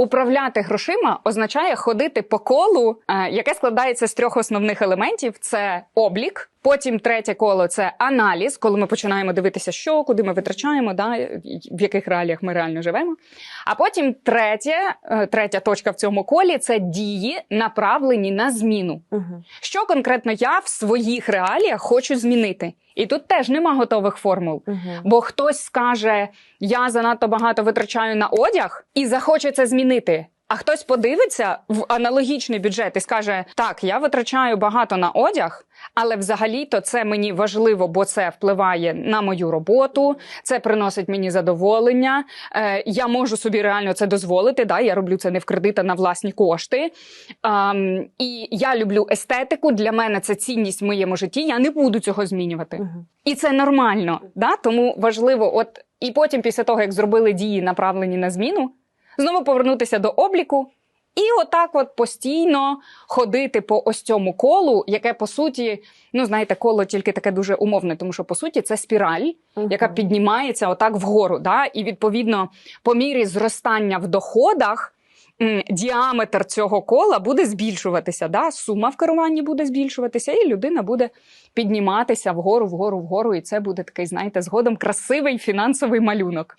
Управляти грошима означає ходити по колу, е, яке складається з трьох основних елементів: це облік. Потім третє коло це аналіз, коли ми починаємо дивитися, що куди ми витрачаємо, да, в яких реаліях ми реально живемо. А потім третє, е, третя точка в цьому колі це дії, направлені на зміну. Угу. Що конкретно я в своїх реаліях хочу змінити? І тут теж нема готових формул. Угу. Бо хтось скаже, я занадто багато витрачаю на одяг і захоче це змінити. А хтось подивиться в аналогічний бюджет і скаже: так, я витрачаю багато на одяг, але взагалі-то це мені важливо, бо це впливає на мою роботу, це приносить мені задоволення. Е, я можу собі реально це дозволити. Да? Я роблю це не в кредит, а на власні кошти. Ам, і я люблю естетику. Для мене це цінність в моєму житті. Я не буду цього змінювати. Угу. І це нормально, да? тому важливо, от і потім, після того, як зробили дії, направлені на зміну, знову повернутися до обліку. І отак, от постійно ходити по ось цьому колу, яке по суті, ну знаєте, коло тільки таке дуже умовне, тому що по суті це спіраль, яка піднімається отак вгору. Да? І відповідно, по мірі зростання в доходах. Діаметр цього кола буде збільшуватися, да? сума в керуванні буде збільшуватися, і людина буде підніматися вгору, вгору, вгору. І це буде такий, знаєте, згодом красивий фінансовий малюнок.